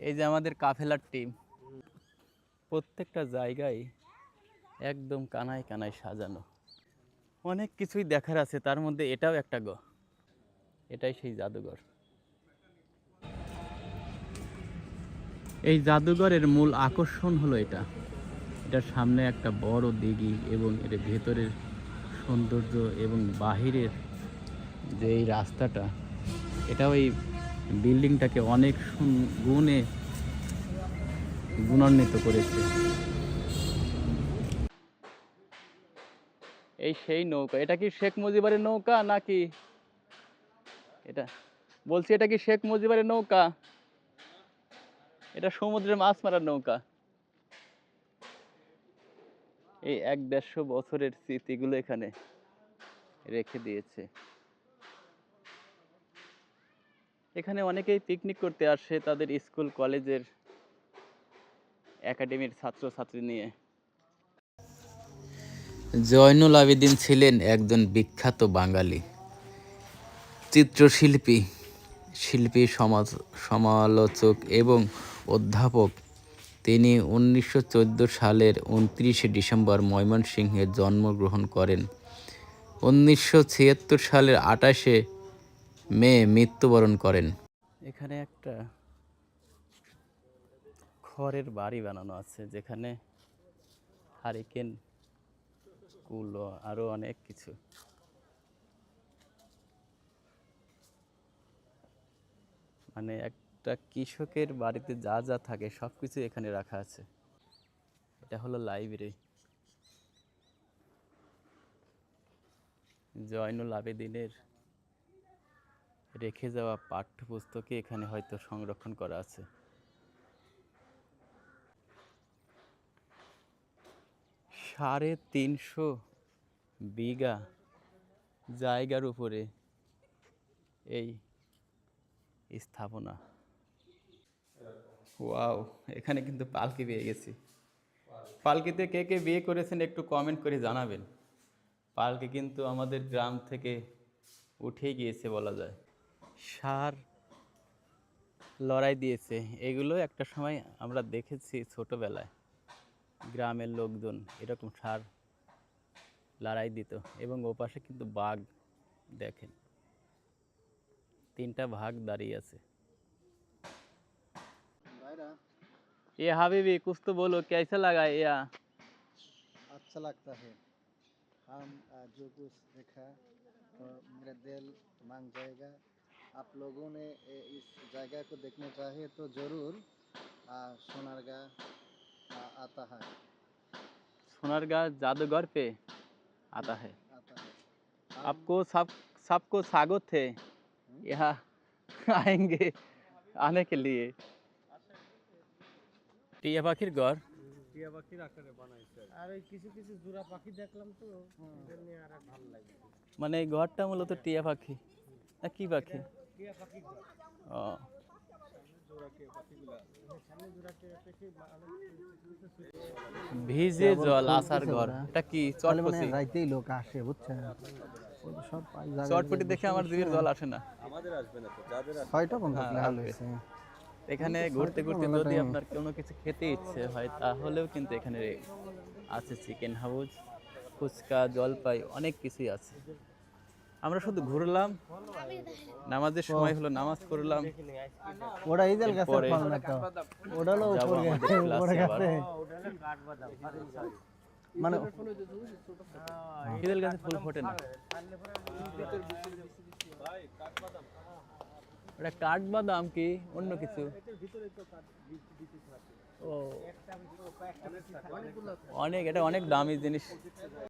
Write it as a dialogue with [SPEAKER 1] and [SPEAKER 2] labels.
[SPEAKER 1] এই যে আমাদের কাফেলার টিম প্রত্যেকটা জায়গায় একদম কানায় কানায় সাজানো। অনেক কিছুই দেখার আছে, তার মধ্যে এটাও একটা গ। এটাই সেই জাদুঘর। এই জাদুঘরের মূল আকর্ষণ হলো এটা। এটার সামনে একটা বড় দিঘি এবং এর ভেতরের সৌন্দর্য এবং বাহিরের যে এই রাস্তাটা, এটাও এই বিল্ডিংটাকে অনেক গুণে গুণান্বিত করেছে। এই সেই নৌকা। এটা কি শেখ মুজিবারের নৌকা নাকি? এটা বলছি এটা কি শেখ মুজিবারের নৌকা? এটা সমুদ্রে মাছ মারার নৌকা। এই এক দেড়শো বছরের স্মৃতিগুলো এখানে রেখে দিয়েছে। এখানে অনেকেই পিকনিক করতে আসে তাদের স্কুল কলেজের একাডেমির ছাত্রছাত্রী নিয়ে। জয়নুল আবেদিন ছিলেন একজন বিখ্যাত বাঙালি। চিত্রশিল্পী, শিল্পী, সমাজ, সমালোচক এবং অধ্যাপক। তিনি উনিশশো চোদ্দ সালের উনত্রিশে ডিসেম্বর ময়মনসিংহে জন্মগ্রহণ করেন। উনিশশো ছিয়াত্তর সালের আঠাশে মে মৃত্যুবরণ করেন। এখানে একটা খড়ের বাড়ি বানানো আছে, যেখানে হারিকেন, কুলো, আরও অনেক কিছু। মানে একটা কৃষকের বাড়িতে যা যা থাকে সব কিছু এখানে রাখা আছে। এটা হলো লাইব্রেরি। জয়নুল আবেদিনের রেখে যাওয়া পাঠ্যপুস্তকে এখানে হয়তো সংরক্ষণ করা আছে। সাড়ে তিনশো বিঘা জায়গার উপরে এই স্থাপনা। ওয়াও, এখানে কিন্তু পালকি পেয়ে গেছি। পালকিতে কে কে বিয়ে করেছেন একটু কমেন্ট করে জানাবেন। পালকি কিন্তু আমাদের গ্রাম থেকে উঠে গিয়েছে বলা যায়। সার লড়াই দিয়েছে এগুলো একটা সময় আমরা দেখেছি ছোটবেলায় গ্রামের লোকজন এরকম সার লড়াই দিত এবং ওপাশে কিন্তু বাঘ দেখেন তিনটা ভাগ দাঁড়িয়ে আছে
[SPEAKER 2] भाईरा
[SPEAKER 1] ये हबीबी कुछ तो बोलो कैसा लगा या
[SPEAKER 2] अच्छा लगता है हम आ, जो कुछ देखा तो मेरा दिल मांग जाएगा आप लोगों ने ए, इस जगह को देखना चाहे तो ज़रूर आ, सोनारगाह आ, आता है
[SPEAKER 1] सोनारगाह जादूगर पे आता है
[SPEAKER 2] आता है हम
[SPEAKER 1] आपको सब सबको स्वागत थे यहाँ आएंगे आने के लिए টিয়া পাখির ঘর
[SPEAKER 3] টিয়া পাখির আকারে বানাইছে আর ওই কিছু কিছু জোড়া পাখি দেখলাম তো ওদের নিয়ে আর ভালো লাগে
[SPEAKER 1] মানে এই ঘরটা মূলত টিয়া পাখি না কি পাখি ভিজে জল আসার ঘর। এটা কি চটপটি?
[SPEAKER 2] রাইতেই লোক আসে বুঝছেন? সব
[SPEAKER 1] চটপটি দেখে আমার দিকের জল আসে না।
[SPEAKER 2] ছয়টা পর্যন্ত
[SPEAKER 1] হ্যাঁ,
[SPEAKER 2] লাল
[SPEAKER 1] আসবে।
[SPEAKER 2] হয়েছে।
[SPEAKER 1] এখানে ঘুরতে ঘুরতে যদি আপনার কোনো কিছু খেতে ইচ্ছে হয় তাহলেও কিন্তু এখানে আছে চিকেন হাউস ফুচকা জলপাই অনেক কিছুই আছে। আমরা শুধু ঘুরলাম। নামাজের সময় হলো নামাজ পড়লাম।
[SPEAKER 2] ওটা ইদেল গাছের
[SPEAKER 1] এরপরে
[SPEAKER 2] ফল না তো। ওটা হলো উপর গাছে উপরে। গাছে। মানে
[SPEAKER 1] ঈদের গাছে ফুল ফোটে না। ওটা কাঠবাদাম কি? অন্য কিছু? ও। অনেক এটা অনেক দামি জিনিস।